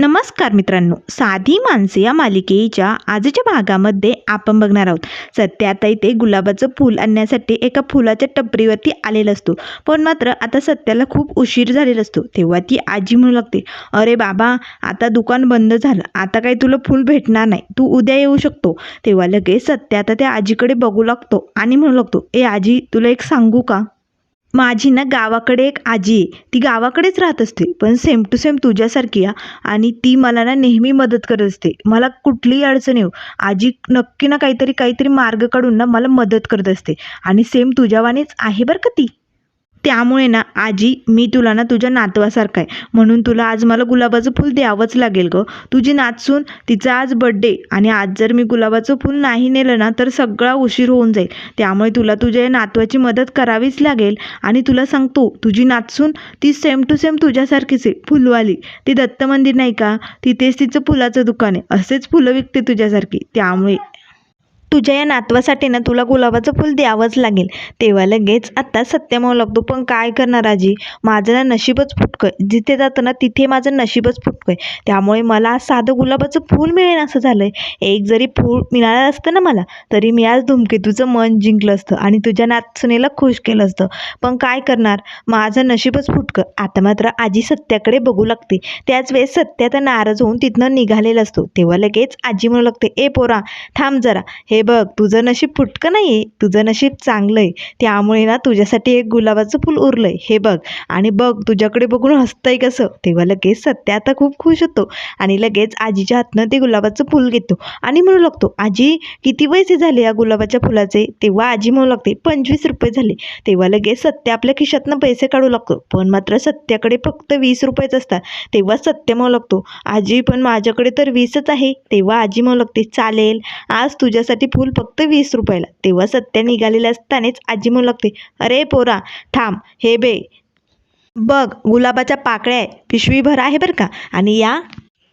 नमस्कार मित्रांनो. साधी माणसे या मालिकेच्या आजच्या भागामध्ये आपण बघणार आहोत. सत्याताई ते गुलाबाचं फूल आणण्यासाठी एका फुलाच्या टपरीवरती आलेला असतो. पण मात्र आता सत्याला खूप उशीर झालेला असतो. तेव्हा ती आजी म्हणू लागते अरे बाबा आता दुकान बंद झालं. आता काही तुला फूल भेटणार नाही. तू उद्या येऊ शकतो. तेव्हा लगेच सत्या आता त्या आजीकडे बघू लागतो आणि म्हणू लागतो ए आजी तुला एक सांगू का? माझी ना गावाकडे एक आजी आहे. ती गावाकडेच राहत असते पण सेम टू सेम तुझ्यासारखी आहे. आणि ती मला ना नेहमी मदत करत असते. मला कुठलीही अडचण येऊ आजी नक्की ना काहीतरी काहीतरी मार्ग काढून ना मला मदत करत असते. आणि सेम तुझ्यावानीच आहे बरं का ती? त्यामुळे ना आजी मी तुला ना तुझ्या नातवासारखं आहे. म्हणून तुला आज मला गुलाबाचं फूल द्यावंच लागेल गं. तुझी नाचसून तिचा आज बड्डे आणि आज जर मी गुलाबाचं फूल नाही नेलं ना तर सगळा उशीर होऊन जाईल. त्यामुळे तुला तुझ्या नातवाची मदत करावीच लागेल आणि तुला सांगतो तुझी नाचसून ती सेम टू सेम तुझ्यासारखीच आहे फुलवाली. ती दत्त मंदिर नाही का? तिथेच तिचं फुलाचं दुकान आहे. असेच फुलं विकते तुझ्यासारखी. त्यामुळे तुझ्या या नातवासाठी ना तुला गुलाबाचं फूल द्यावंच लागेल. तेव्हा लगेच आत्ता सत्यामाव लागतो पण काय करणार आजी? माझं ना नशीबच फुटकं. जिथे जातं ना तिथे माझं नशीबच फुटकं आहे. त्यामुळे मला साधं गुलाबाचं फूल मिळेल असं झालं आहे एक जरी फूल मिळालं असतं ना मला तरी मी आज धुमकेतूचं मन जिंकलं असतं आणि तुझ्या नातसुनेला खुश केलं असतं. पण काय करणार? माझं नशीबच फुटकं. आता मात्र आजी सत्याकडे बघू लागते. त्याच वेळेस सत्या तर नाराज होऊन तिथनं निघालेला असतो. तेव्हा लगेच आजी म्हणू लागते ए पोरा थांब जरा. हे बघ तुझं नशीब फुटकं नाही आहे तुझं नशीब चांगलं आहे त्यामुळे ना तुझ्यासाठी एक गुलाबाचं फूल उरलं आहे हे बघ आणि बघ तुझ्याकडे बघून हसतंय कसं? तेव्हा लगेच सत्या आता खूप खुश होतो आणि लगेच आजीच्या हातनं ते गुलाबाचं फूल घेतो आणि म्हणू लागतो आजी किती पैसे झाले या गुलाबाच्या फुलाचे? तेव्हा आजी म्हणू लागते पंचवीस रुपये झाले. तेव्हा लगेच सत्या आपल्या खिशातनं पैसे काढू लागतो. पण मात्र सत्याकडे फक्त वीस रुपयेच असतात. तेव्हा सत्य म्हणू लागतो आजी पण माझ्याकडे तर वीसच आहे. तेव्हा आजी म्हणू लागते चालेल आज तुझ्यासाठी फूल फक्त वीस रुपयाला. तेव्हा सत्या निघालेले असतानाच आजी म्हणू लागते अरे पोरा थांब हे बे बघ गुलाबाच्या पाकळ्या आहे पिशवीभर आहे बरं का? आणि या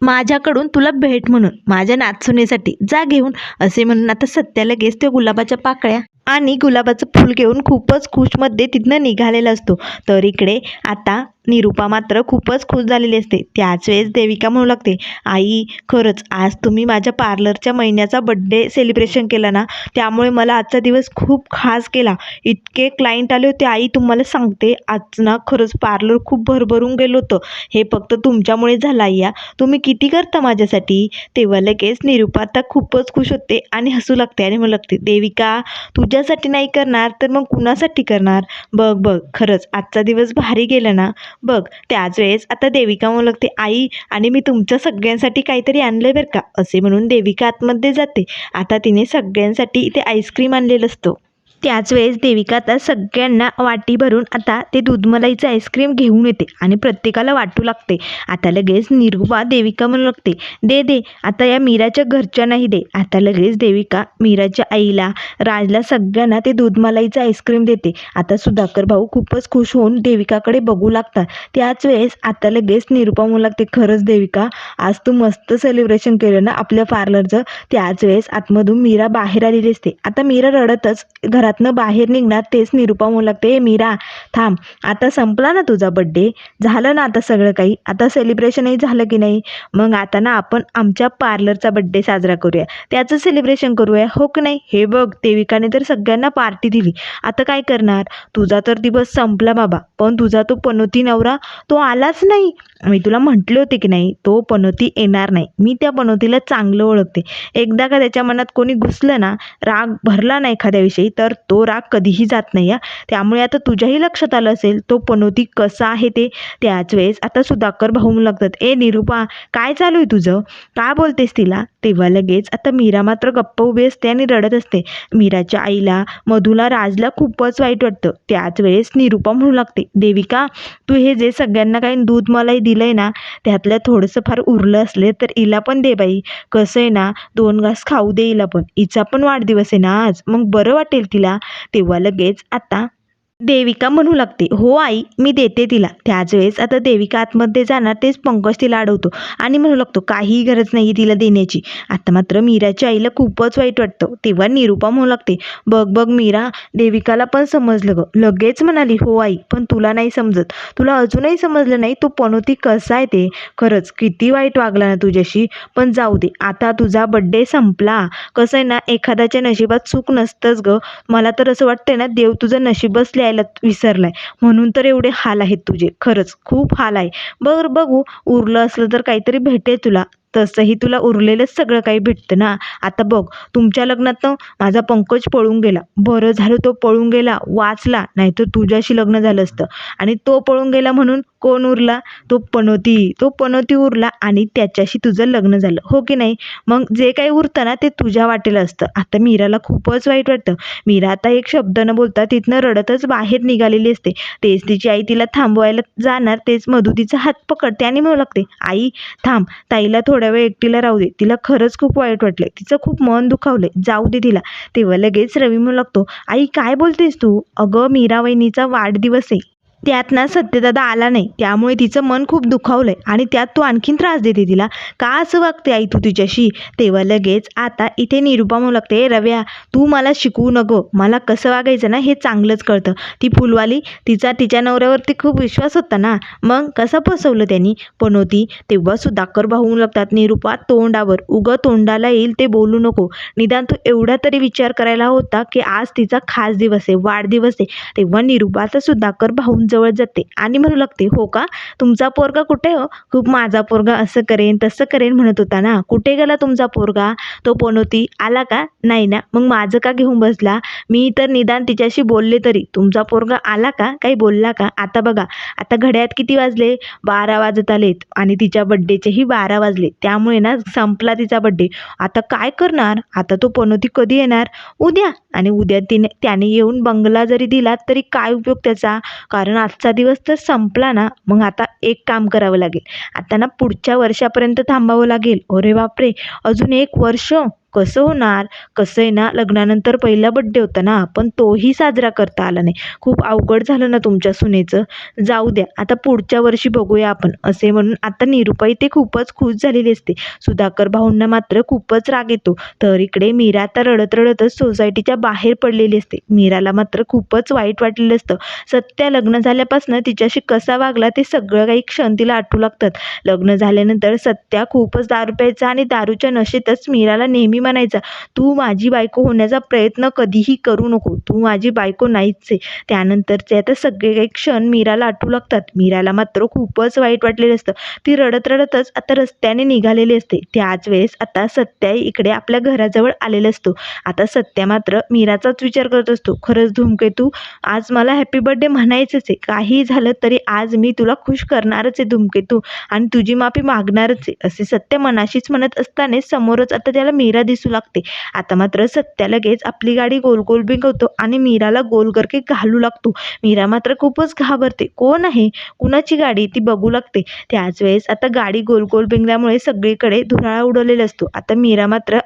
माझ्याकडून तुला भेट म्हणून माझ्या नाचणीसाठी जा घेऊन असे म्हणून आता सत्या लगेच त्या गुलाबाच्या पाकळ्या आणि गुलाबाचं फूल घेऊन खूपच खुशमध्ये तिथनं निघालेला असतो. तर इकडे आता निरूपा मात्र खूपच खुश झालेली असते. त्याच वेळेस देविका म्हणू लागते आई खरंच आज तुम्ही माझ्या पार्लरच्या महिन्याचा बड्डे सेलिब्रेशन केला ना? त्यामुळे मला आजचा दिवस खूप खास केला. इतके क्लायंट आले होते आई तुम्हाला सांगते आज ना खरंच पार्लर खूप भरभरून गेलो होतं. हे फक्त तुमच्यामुळे झालं आई या तुम्ही किती करता माझ्यासाठी? तेव्हा लगेच निरूपा आता खूपच खुश होते आणि हसू लागते आणि म्हणू लागते देविका तुझ्यासाठी नाही करणार तर मग कुणासाठी करणार? बघ बघ खरंच आजचा दिवस भारी गेला ना? बघ त्याच वेळेस आता देविका म्हणू लागते आई आणि मी तुमच्या सगळ्यांसाठी काहीतरी आणलं बरं का? असे म्हणून देविका आतमध्ये जाते. आता तिने सगळ्यांसाठी इथे आईस्क्रीम आणलेलं असतं. त्याच वेळेस देविका आता सगळ्यांना वाटी भरून आता ते दूधमलाईचं आईस्क्रीम घेऊन येते आणि प्रत्येकाला वाटू लागते. आता लगेच निरुपा देविका म्हणू लागते दे दे आता या मीराच्या घरच्यांनाही दे. आता लगेच देविका मीराच्या आईला राजला सगळ्यांना ते दूधमलाईचं आईस्क्रीम देते. आता सुधाकर भाऊ खूपच खुश होऊन देविकाकडे बघू लागतात. त्याच वेळेस आता लगेच निरुपा म्हणू लागते खरंच देविका आज तू मस्त सेलिब्रेशन केलं ना आपल्या पार्लरचं त्याच वेळेस आतमधून मीरा बाहेर आलेली असते. आता मीरा रडतच घरा घरातनं बाहेर निघणार तेच निरुपा म्हणू लागते. हे मीरा थांब. आता संपला ना तुझा बड्डे झालं ना आता सगळं काही? आता सेलिब्रेशनही झालं की नाही? मग आता ना आपण आमच्या पार्लरचा बड्डे साजरा करूया. त्याचं सेलिब्रेशन करूया. हो की नाही? हे बघ देविकाने तर सगळ्यांना पार्टी दिली. आता काय करणार? तुझा तर दिवस संपला बाबा. पण तुझा तो पनोती नवरा तो आलाच नाही. मी तुला म्हटले होते की नाही तो पनोती येणार नाही. मी त्या पनोतीला चांगलं ओळखते. एकदा का त्याच्या मनात कोणी घुसलं ना राग भरला ना एखाद्याविषयी तर तो राग कधीही जात नाही या त्यामुळे आता तुझ्याही लक्षात आलं असेल तो पनोती कसा आहे ते त्याच वेळेस आता सुधाकर भाऊ म्हणू लागतात ए निरुपा काय चालू आहे तुझं? का बोलतेस तिला? तेव्हा लगेच आता मीरा मात्र गप्प उभी असते आणि रडत असते. मीराच्या आईला मधूला राजला खूपच वाईट वाटतं. त्याच वेळेस निरुपा म्हणू लागते देविका तू हे जे सगळ्यांना काही दूध मलाही दिलंय ना त्यातलं थोडंसं फार उरलं असले तर हिला पण दे बाई. कसं आहे ना दोन घास खाऊ दे इला पण. हिचा पण वाढदिवस आहे ना आज. मग बरं वाटेल तिला तेव्हा लगेच आता देविका म्हणू लागते हो आई मी देते तिला. त्याच वेळेस आता देविका आतमध्ये जाणार तेच पंकज तिला अडवतो आणि म्हणू लागतो काहीही गरज नाही तिला देण्याची. आता मात्र मीराच्या आईला खूपच वाईट वाटतं. तेव्हा निरुपा म्हणू लागते बघ बघ मीरा देविकाला पण समजलं ग. लगेच म्हणाली हो आई पण तुला नाही समजत. तुला अजूनही समजलं नाही तो पणोती कसा आहे ते. खरंच किती वाईट वागला ना तुझ्याशी. पण जाऊ दे आता तुझा बड्डे संपला. कसं आहे ना एखाद्याच्या नशिबात चूक नसतंच ग. मला तर असं वाटतंय ना देव तुझं नशीब असल्या लिहायला विसरलाय. म्हणून तर एवढे हाल आहेत तुझे. खरंच खूप हाल आहे. बरं बघू. उरलं असलं तर काहीतरी भेटेल तुला. तसंही तुला उरलेलंच सगळं काही भेटतं ना? आता बघ तुमच्या लग्नात माझा पंकज पळून गेला. बरं झालं तो पळून गेला वाचला नाही तर तुझ्याशी लग्न झालं असतं. आणि तो पळून गेला म्हणून कोण उरला? तो पनोती. तो पनोती उरला आणि त्याच्याशी तुझं लग्न झालं. हो की नाही? मग जे काही उरतं ना ते तुझ्या वाटेला असतं. आता मीराला खूपच वाईट वाटतं. मीरा आता एक शब्द न बोलता तिथनं रडतच बाहेर निघालेली असते. तेच तिची आई तिला थांबवायला जाणार. तेच मधू तिचा हात पकडते आणि म्हणू लागते आई थांब. ताईला थोडं थोड्या वेळ एकटीला राहू दे. तिला खरंच खूप वाईट वाटले तिचं खूप मन दुखावले जाऊ दे तिला. तेव्हा लगेच रवी म्हणू लागतो आई काय बोलतेस तू? अगं मीरा वहिनीचा वाढदिवस आहे. त्यात ना सत्यदादा आला नाही. त्यामुळे तिचं मन खूप दुखावलंय आणि त्यात तू आणखीन त्रास देते तिला. का असं वागते आई तू तिच्याशी तेव्हा लगेच आता इथे निरुपा म्हणू लागते रव्या तू मला शिकवू नको. मला कसं वागायचं ना हे चांगलंच कळतं. ती फुलवाली तिचा तिच्या नवऱ्यावरती खूप विश्वास होता ना? मग कसं फसवलं त्यांनी पण होती. तेव्हा सुधाकर भाऊ लागतात निरुपा तोंडावर. उगं तोंडाला येईल ते बोलू नको. निदान तू एवढा तरी विचार करायला होता की आज तिचा खास दिवस आहे वाढदिवस आहे. तेव्हा निरुपा सुधाकर सुधाकर जवळ जाते आणि म्हणू लागते हो का? तुमचा पोरगा कुठे हो? खूप माझा पोरगा असं करेन तसं करेन म्हणत होता ना. कुठे गेला तुमचा पोरगा? तो पनोती आला का? नाही ना. मग माझं का घेऊन बसला? मी तर निदान तिच्याशी बोलले तरी. तुमचा पोरगा आला का? काही बोलला का? आता बघा. आता घड्यात किती वाजले? बारा वाजत आलेत आणि तिच्या बड्डेचेही बारा वाजले. त्यामुळे ना संपला तिचा बड्डे आता काय करणार? आता तो पनोती कधी येणार? उद्या. आणि उद्या तिने त्याने येऊन बंगला जरी दिला तरी काय उपयोग त्याचा? कारण कारण आजचा दिवस तर संपला ना मग आता एक काम करावं लागेल. आता ना पुढच्या वर्षापर्यंत थांबावं लागेल. अरे बापरे! अजून एक वर्ष? कसं होणार? कसं आहे ना? लग्नानंतर पहिला बड्डे होता ना? पण तोही साजरा करता आला नाही. खूप अवघड झालं ना तुमच्या सुनेचं. जाऊ द्या. आता पुढच्या वर्षी बघूया आपण. असे म्हणून आता निरुपाई ते खूपच खुश झालेली असते. सुधाकर भाऊंना मात्र खूपच राग येतो. तर इकडे मीरा आता रडत रडतच सोसायटीच्या बाहेर पडलेली असते. मीराला मात्र खूपच वाईट वाटलेलं असतं. सत्या लग्न झाल्यापासून तिच्याशी कसा वागला ते सगळं काही क्षण तिला आठवू लागतात. लग्न झाल्यानंतर सत्या खूपच दारू प्यायचा आणि दारूच्या नशेतच मीराला नेहमी म्हणायचा तू माझी बायको होण्याचा प्रयत्न कधीही करू नको. तू माझी बायको नाहीच आहे. त्यानंतरचे आता सगळे काही क्षण मीराला आठवू लागतात. मीराला मात्र खूपच वाईट वाटलेलं असतं. ती रडत रडतच आता रस्त्याने निघालेली असते. त्याच वेळेस आता सत्या इकडे आपल्या घराजवळ आलेला असतो. आता सत्या मात्र मीराचाच विचार करत असतो. खरंच धूमकेतू आज मला हॅपी बर्थडे म्हणायचंच आहे. काही झालं तरी आज मी तुला खुश करणारच आहे धूमकेतू आणि तुझी माफी मागणारच आहे. असे सत्य मनाशीच म्हणत असताना समोरच आता त्याला मीरा दिसतो. दिसू लागते. आता मात्र सत्या लगेच आपली गाडी गोल गोल आणि मीराला गोल करके घालू लागतो. मीरा मात्र खूपच घाबरते. कोण आहे? कुणाची गाडी? ती बघू लागते. त्याच वेळेस आता गाडी गोल गोल बिंगल्यामुळे सगळीकडे धुराळा उडवलेला असतो. आता मीरा मात्र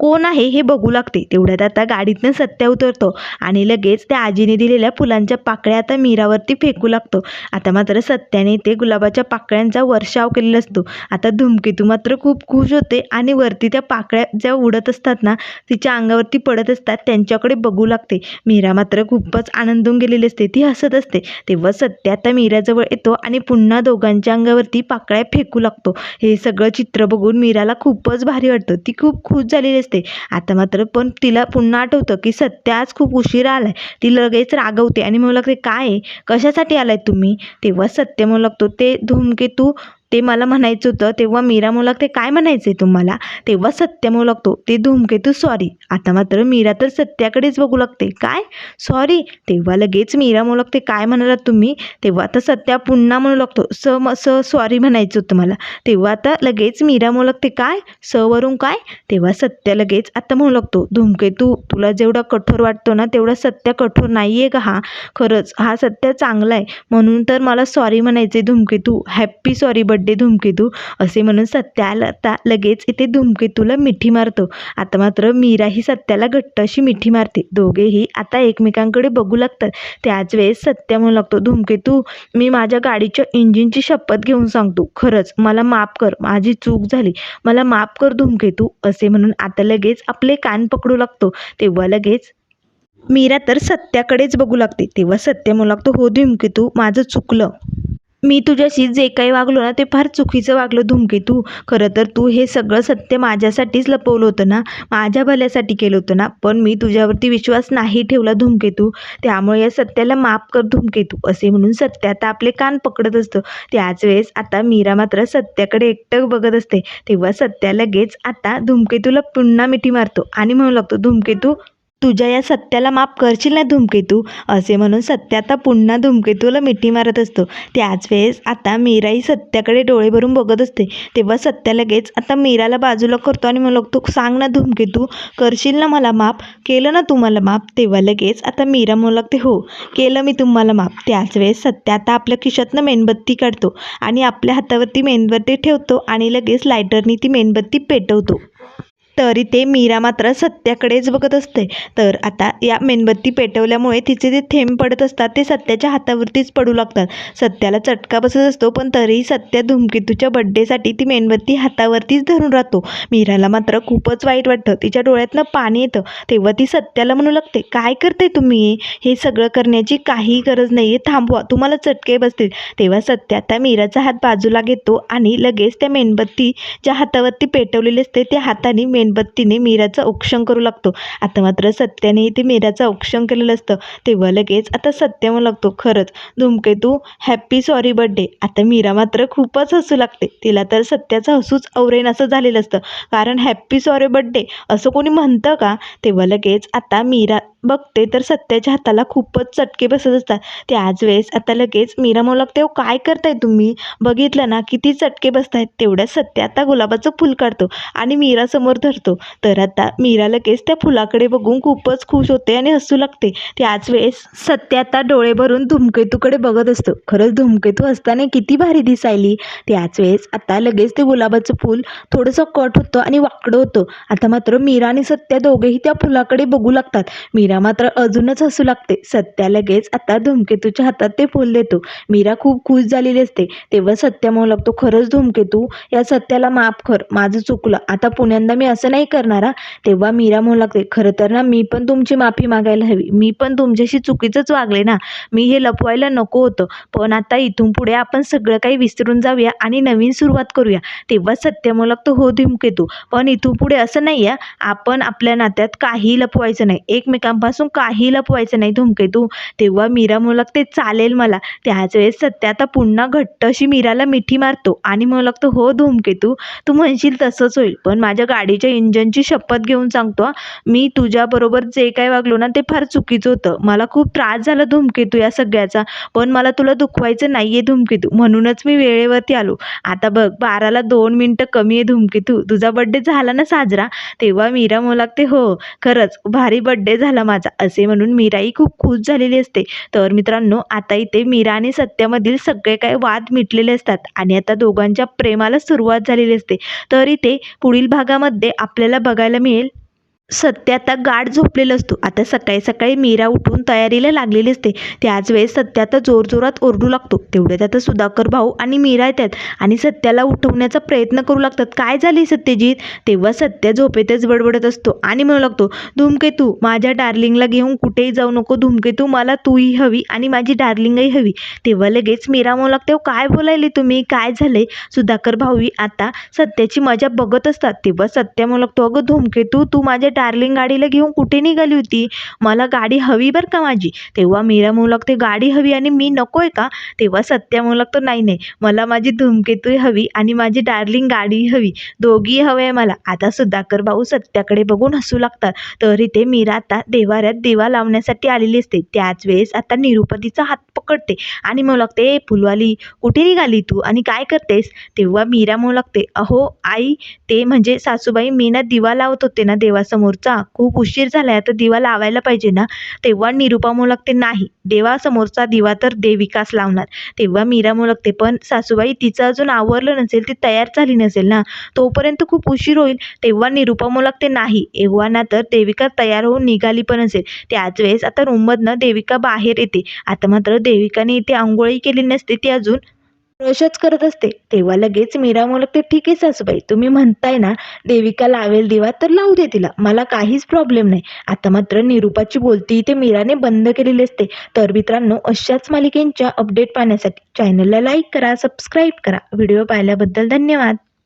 कोण आहे हे बघू लागते. तेवढ्यात आता गाडीतनं सत्या उतरतो आणि लगेच त्या आजीने दिलेल्या फुलांच्या पाकळ्या आता मीरावरती फेकू लागतो. आता मात्र सत्याने ते गुलाबाच्या पाकळ्यांचा वर्षाव केलेला असतो. आता धुमकेतू मात्र खूप खुश होते आणि वरती त्या पाकळ्या ज्या उडत असतात ना तिच्या अंगावरती पडत असतात त्यांच्याकडे बघू लागते. मीरा मात्र खूपच आनंदून गेलेली असते. ती हसत असते. तेव्हा सत्या आता मीराजवळ येतो आणि पुन्हा दोघांच्या अंगावरती पाकळ्या फेकू लागतो. हे सगळं चित्र बघून मीराला खूपच भारी वाटतं. ती खूप खुश झालेली असते आता मात्र पण तिला पुन्हा आठवतं की सत्या आज खूप उशिरा आलाय. ती लगेच रागवते आणि म्हणू लागते काय? आहे? कशासाठी आलाय तुम्ही? तेव्हा सत्य म्हणू लागतो ते धूमकेतू ते मला म्हणायचं होतं तेव्हा मीरा म्हणू लागते काय म्हणायचं आहे तुम्हाला? तेव्हा सत्य म्हणू लागतो ते धूमकेतू सॉरी आता मात्र मीरा तर सत्याकडेच बघू लागते. काय? सॉरी तेव्हा लगेच मीरा म्हणू लागते काय म्हणालात तुम्ही? तेव्हा आता सत्या पुन्हा म्हणू लागतो स म स सॉरी म्हणायचं होतं मला. तेव्हा आता लगेच मीरा म्हणू लागते काय? स वरून काय? तेव्हा सत्य लगेच आता म्हणू लागतो धूमकेतू तुला जेवढा कठोर वाटतो ना तेवढा सत्य कठोर नाही आहे का हा? खरंच हा सत्य चांगला आहे म्हणून तर मला सॉरी म्हणायचे Dhoomketu. Happy sorry birthday Dhoomketu असे म्हणून सत्याला आता लगेच इथे धूमकेतूला मिठी मारतो. आता मात्र मीरा ही सत्याला घट्ट अशी मिठी मारते. दोघेही आता एकमेकांकडे बघू लागतात. त्याच वेळेस सत्या म्हणू लागतो धूमकेतू मी माझ्या गाडीच्या इंजिनची शपथ घेऊन सांगतो. खरंच मला माफ कर. माझी चूक झाली. मला माफ कर धूमकेतू असे म्हणून आता लगेच आपले कान पकडू लागतो. तेव्हा लगेच मीरा तर सत्याकडेच बघू लागते. तेव्हा सत्य म्हणू लागतो हो धूमकेतू माझं चुकलं. मी तुझ्याशी जे काही वागलो ना ते फार चुकीचं वागलो धूमकेतू खरं तर तू हे सगळं सत्य माझ्यासाठीच लपवलं होतं ना. माझ्या भल्यासाठी केलं होतं ना. पण मी तुझ्यावरती विश्वास नाही ठेवला धूमकेतू त्यामुळे या सत्याला माफ कर धूमकेतू असे म्हणून सत्य आता आपले कान पकडत असतं. त्याच वेळेस आता मीरा मात्र सत्याकडे एकटक बघत असते. तेव्हा सत्या लगेच आता धूमकेतूला पुन्हा मिठी मारतो. आणि म्हणू लागतो धूमकेतू तुझ्या या सत्याला माफ करशील ना धूमकेतू? असे म्हणून सत्य आता पुन्हा धूमकेतूला मिठी मारत असतो. त्याच वेळेस आता मीराही सत्याकडे डोळे भरून बघत असते. तेव्हा सत्या लगेच आता मीराला बाजूला करतो आणि म्हणू तू सांग ना धूमकेतू करशील ना मला माफ? केलं ना तुम्हाला माफ? तेव्हा लगेच आता मीरा म्हणू लागते हो केलं मी तुम्हाला माफ. त्याच वेळेस सत्या आता आपल्या खिशातनं मेणबत्ती काढतो आणि आपल्या हातावरती मेणबत्ती ठेवतो आणि लगेच लायटरनी ती मेणबत्ती पेटवतो. तरी ते मीरा मात्र सत्याकडेच बघत असते. तर आता या मेणबत्ती पेटवल्यामुळे तिचे जे थेंब पडत असतात ते सत्याच्या हातावरतीच पडू लागतात. सत्याला चटका बसत असतो पण तरीही सत्या धूमकेतूच्या बड्डेसाठी ती मेणबत्ती हातावरतीच धरून राहतो. मीराला मात्र खूपच वाईट वाटतं. तिच्या डोळ्यातनं पाणी येतं. तेव्हा ती सत्याला म्हणू लागते काय करते तुम्ही? हे सगळं करण्याची काही गरज नाही आहे थांबवा तुम्हाला चटके बसतील. तेव्हा सत्या त्या मीराचा हात बाजूला घेतो आणि लगेच त्या मेणबत्ती ज्या हातावरती पेटवलेली असते. त्या हाताने मेण मेणबत्तीने मीराचं औक्षण करू लागतो. आता मात्र सत्याने ते मीराचं औक्षण केलेलं असतं. तेव्हा लगेच आता सत्य म्हणू लागतो खरंच धूमकेतू हॅप्पी सॉरी बड्डे आता मीरा मात्र खूपच हसू लागते. तिला तर सत्याचं हसूच औरेन असं झालेलं असतं. कारण हॅप्पी सॉरी बड्डे असं कोणी म्हणतं का? तेव्हा लगेच आता मीरा बघते तर सत्याच्या हाताला खूपच चटके बसत असतात. त्याच वेळेस आता लगेच मीरा म्हणू लागते हो काय करताय तुम्ही? बघितलं ना किती चटके बसतायत. तेवढ्या सत्य आता गुलाबाचं फुल काढतो आणि मीरा समोर धरतो तर आता मीरा लगेच त्या फुलाकडे बघून खूपच खुश होते आणि हसू लागते. त्याच वेळेस सत्य आता डोळे भरून धुमकेतूकडे बघत असतो. खरंच धुमकेतू असताना किती भारी दिसायली. त्याच वेळेस आता लगेच ते गुलाबाचं फूल थोडंसं कट होतं आणि वाकडं होतं. आता मात्र मीरा आणि सत्या दोघेही त्या फुलाकडे बघू लागतात. मीरा मात्र अजूनच हसू लागते. सत्या लगेच आता धुमकेतूच्या हातात ते फूल देतो. मीरा खूप खुश झालेली असते. तेव्हा सत्या म्हणू लागतो खरंच धुमकेतू या सत्याला माफ कर. माझं चुकलं. आता पुण्यांदा मी असं नाही करणार हा." तेव्हा मीरा म्हणू लागते खरं तर ना मी पण तुमची माफी मागायला हवी. मी पण तुमच्याशी चुकीचंच वागले ना. मी हे लपवायला नको होतं. पण आता इथून पुढे आपण सगळं काही विसरून जाऊया आणि नवीन सुरुवात करूया. तेव्हा सत्य म्हणू लागतो हो धुमकेतू पण इथून पुढे असं नाही आहे आपण आपल्या नात्यात काही लपवायचं नाही. एकमेकांपासून काही लपवायचं नाही धुमकेतू तेव्हा मीरा म्हणू लागते चालेल मला. त्याच वेळेस सत्य आता पुन्हा घट्ट अशी मीराला मिठी मारतो आणि म्हणू लागतो हो धुमकेतू तू म्हणशील तसंच होईल. पण माझ्या गाडीच्या इंजनची शपथ घेऊन सांगतो हा, मी तुझ्याबरोबर जे काय वागलो ना ते फार चुकीचं होतं. मला खूप त्रास झाला धुमकेतू या सगळ्याचा. पण मला तुला दुखवायचं नाही आहे धुमकेतू. म्हणूनच मी वेळेवरती आलो. आता बघ बाराला दोन मिनटं कमी आहे धूमकेतू. तुझा बड्डे झाला ना साजरा? तेव्हा मीरा मला लागते हो खरंच भारी बड्डे झाला माझा असे म्हणून मीराही खूप खुश झालेली असते. तर मित्रांनो आता इथे मीरा आणि सत्यामधील सगळे काय वाद मिटलेले असतात. आणि आता दोघांच्या प्रेमाला सुरुवात झालेली असते. तर इथे पुढील भागामध्ये आपल्याला बघायला मिळेल. सत्य आता गाढ झोपलेला असतो. आता सकाळी सकाळी मीरा उठून तयारीला लागलेली असते. त्याच वेळेस सत्य आता जोरजोरात ओरडू लागतो. तेवढ्यात आता सुधाकर भाऊ आणि मीरा येतात आणि सत्याला उठवण्याचा प्रयत्न करू लागतात. काय झाली सत्यजित? तेव्हा सत्य झोपेतच बडबडत असतो आणि म्हणू लागतो धूमकेतू माझ्या डार्लिंगला घेऊन कुठेही जाऊ नको. धूमकेतू मला तूही हवी आणि माझी डार्लिंगही हवी. तेव्हा लगेच मीरा म्हणू लागते काय बोलायले तुम्ही? काय झाले सुधाकर भाऊही आता सत्याची मजा बघत असतात. तेव्हा सत्य म्हणू लागतो अगं धूमकेतू तू माझ्या डार्लिंग गाडीला घेऊन कुठे निघाली होती? मला गाडी हवी बरं का माझी? तेव्हा मीरा म्हणू लागते गाडी हवी आणि मी नको आहे का? तेव्हा सत्या म्हणू लागतो नाही नाही. मला माझी धूमकेतूही हवी आणि माझी डार्लिंग गाडी हवी. दोघी हवे आहे मला. आता सुधाकर भाऊ सत्याकडे बघून हसू लागतात. तरी ते मीरा आता देवाऱ्यात दिवा लावण्यासाठी आलेली असते. त्याच वेळेस आता निरुपतीचा हात पकडते आणि म्हणू लागते ए फुलवाली कुठे निघाली तू आणि काय करतेस? तेव्हा मीरा म्हणू लागते अहो आई ते म्हणजे सासूबाई मी ना दिवा लावत होते ना देवासमोर. समोरचा खूप उशीर झालाय तर दिवा लावायला पाहिजे ना? तेव्हा निरुपा मोलकते नाही. देवासमोरचा दिवा तर देविकास लावणार. तेव्हा मीरा मोलकते पण सासूबाई तिचं अजून आवरलं नसेल ती तयार झाली नसेल ना? तोपर्यंत खूप उशीर होईल. तेव्हा निरुपा मोलकते नाही. एव्हा ना तर देविका तयार होऊन निघाली पण असेल. त्याच वेळेस आता रूममधनं देविका बाहेर येते. आता मात्र देविकाने इथे आंघोळी केली नसते ती अजून. ब्रशच करत असते. तेव्हा लगेच मीरा मोलकते ठीक आहे सासूबाई तुम्ही म्हणताय ना देविका लावेल दिवा तर लावू दे तिला. मला काहीच प्रॉब्लेम नाही. आता मात्र निरुपाची बोलती इथे मीराने बंद केलेली असते. तर मित्रांनो अशाच मालिकेंच्या अपडेट पाहण्यासाठी चॅनलला लाईक करा सबस्क्राईब करा. व्हिडिओ पाहिल्याबद्दल धन्यवाद.